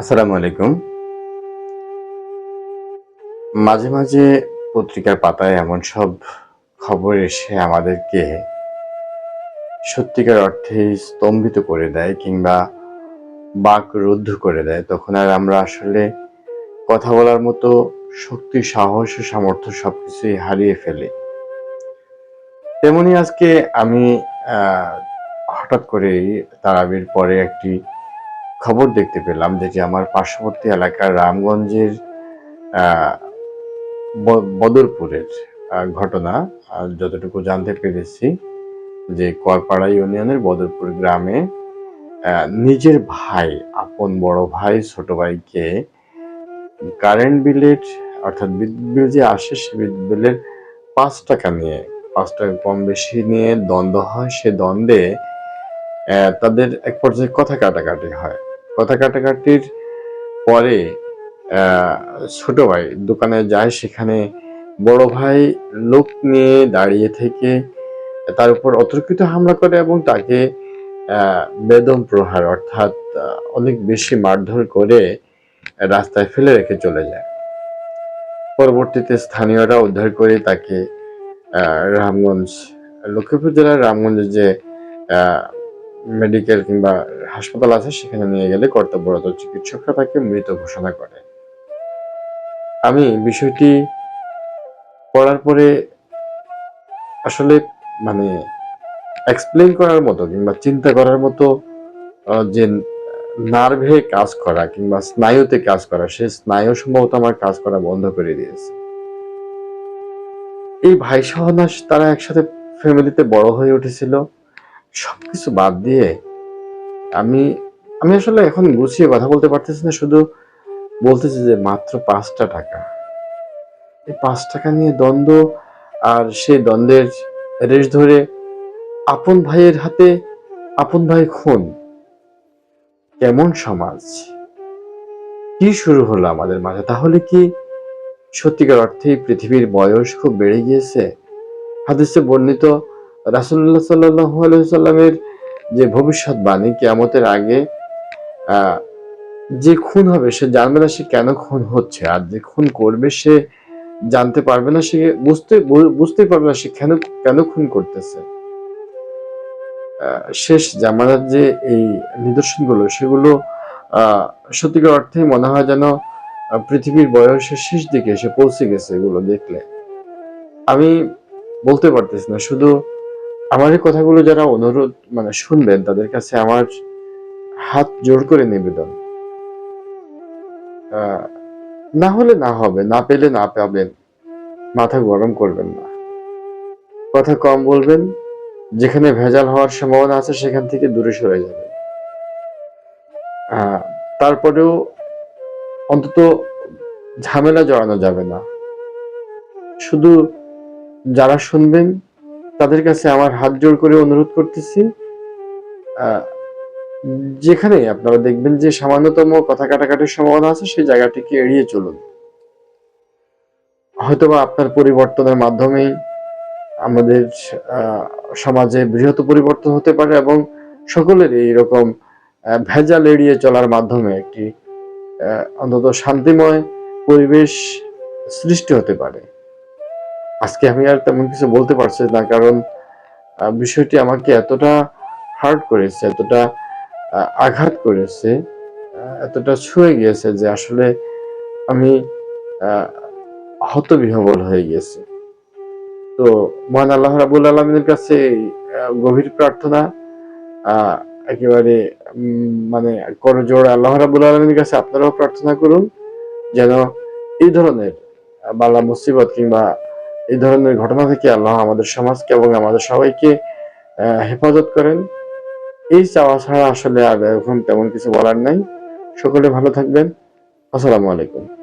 আসসালামু আলাইকুম। মাঝে মাঝে পত্রিকার পাতায় এমন সব খবর এসে আমাদেরকে সত্যিকার অর্থে স্তম্ভিত করে দেয় কিংবা বাক রুদ্ধ করে দেয়। তখন আর আমরা আসলে কথা বলার মতো শক্তি, সাহস ও সামর্থ্য সবকিছুই হারিয়ে ফেলি। তেমনি আজকে আমি হঠাৎ করেই তারাবির পরে একটি খবর দেখতে পেলাম যেটি আমার পার্শ্ববর্তী এলাকার রামগঞ্জের বদরপুরের ঘটনা যতটুকু জানতে পেরেছি যে করপাড়া ইউনিয়নের বদরপুর গ্রামে নিজের ভাই, আপন বড় ভাই, ছোট ভাইকে কারেন্ট বিলের, অর্থাৎ বিদ্যুৎ বিল যে আসে, সে বিদ্যুৎ বিলের পাঁচ টাকা নিয়ে, পাঁচ টাকা কম বেশি নিয়ে দ্বন্দ্ব হয়। সে দ্বন্দ্বে তাদের এক পর্যায়ে কথা কাটাকাটি হয়। কথা কাটাকাটির পরে ছোট ভাই দোকানে যায়, সেখানে বড় ভাই লোক নিয়ে দাঁড়িয়ে থেকে তার উপর অতর্কিত হামলা করে এবং তাকে বেদম প্রহার, অর্থাৎ অনেক বেশি মারধর করে রাস্তায় ফেলে রেখে চলে যায়। পরবর্তীতে স্থানীয়রা উদ্ধার করে তাকে রামগঞ্জ, লক্ষ্মীপুর জেলার রামগঞ্জে যে মেডিকেল কিংবা হাসপাতাল আছে, সেখানে নিয়ে গেলে কর্তব্যরত চিকিৎসকরা তাকে মৃত ঘোষণা করে। আমি বিষয়টি পড়ার পরে আসলে মানে এক্সপ্লেন করার মতো কিংবা চিন্তা করার মতো যে নার্ভে কাজ করা কিংবা স্নায়ুতে কাজ করা, সে স্নায়ু সম্ভবত আমার কাজ করা বন্ধ করে দিয়েছে। এই ভাই সহনাস তারা একসাথে ফ্যামিলিতে বড় হয়ে উঠেছিল। সবকিছু বাদ দিয়ে আমি আমি আসলে এখন গুছিয়ে কথা বলতে পারতেছি না, শুধু বলতেছি যে মাত্র পাঁচটা টাকা। এই পাঁচ টাকা নিয়ে দ্বন্দ্ব আর সেই দ্বন্দ্বের রেশ ধরে আপন ভাইয়ের হাতে আপন ভাই খুন, কেমন সমাজ? কি শুরু হলো আমাদের মাঝে? তাহলে কি সত্যিকার অর্থে পৃথিবীর বয়স খুব বেড়ে গিয়েছে? হাদিসে বর্ণিত রাসুল্লাহ সাল্লাহ সাল্লামের যে ভবিষ্যৎবাণী কেয়ামতের আগে যে খুন হবে, সে জানবে না সে কেন খুন হচ্ছে। আর যে খুন করবে, সে জানতে পারবে না, সে বুঝতে, বুঝতেই পারবে না সে কেন কেন খুন করতেছে। শেষ জামানার যে এই নিদর্শনগুলো, সেগুলো সত্যিকার অর্থে মনে হয় যেন পৃথিবীর বয়সের শেষ দিকে এসে পৌঁছে গেছে এগুলো দেখলে। আমি বলতে পারতেছি না, শুধু আমার এই কথাগুলো যারা অনুরোধ মানে শুনবেন, তাদের কাছে আমার হাত জোর করে নিবেদন। না হলে না হবে, না পেলে না পাবেন, মাথা গরম করবেন না। কথা কম বলবেন, যেখানে ভেজাল হওয়ার সম্ভাবনা আছে সেখান থেকে দূরে সরে যাবেন। তারপরেও অন্তত ঝামেলা জড়ানো যাবে না। শুধু যারা শুনবেন তাদের কাছে আমার হাত জোর করে অনুরোধ করতেছি যেখানে আপনারা দেখবেন যে সামান্যতম কথা কাটাকাটির সম্ভাবনা আছে, সেই জায়গাটিকে এড়িয়ে চলুন। হয়তোবা আপনার পরিবর্তনের মাধ্যমেই আমাদের সমাজে বৃহৎ পরিবর্তন হতে পারে এবং সকলের এইরকম ভেজাল এড়িয়ে চলার মাধ্যমে একটি অন্তত শান্তিময় পরিবেশ সৃষ্টি হতে পারে। আজকে আমি আর তেমন কিছু বলতে পারছি না, কারণ বিষয়টি আমাকে এতটা হার্ট করেছে, এতটা আঘাত করেছে এতটা ছুঁয়ে গিয়েছে যে আসলে আমি হতবিহবল হয়ে গেছি তো মহান আল্লাহ রাবুল আলমিনের কাছে গভীর প্রার্থনা একেবারে মানে করজোড় আল্লাহ রাবুল আলমিনের কাছে আপনারাও প্রার্থনা করুন, যেন এই ধরনের বালা মুসিবত কিংবা এই ধরনের ঘটনা থেকে আল্লাহ আমাদের সমাজকে এবং আমাদের সবাইকে হেফাজত করেন। এই চাওয়া ছাড়া আসলে আর এখন তেমন কিছু বলার নাই। সকলে ভালো থাকবেন। আসসালামু আলাইকুম।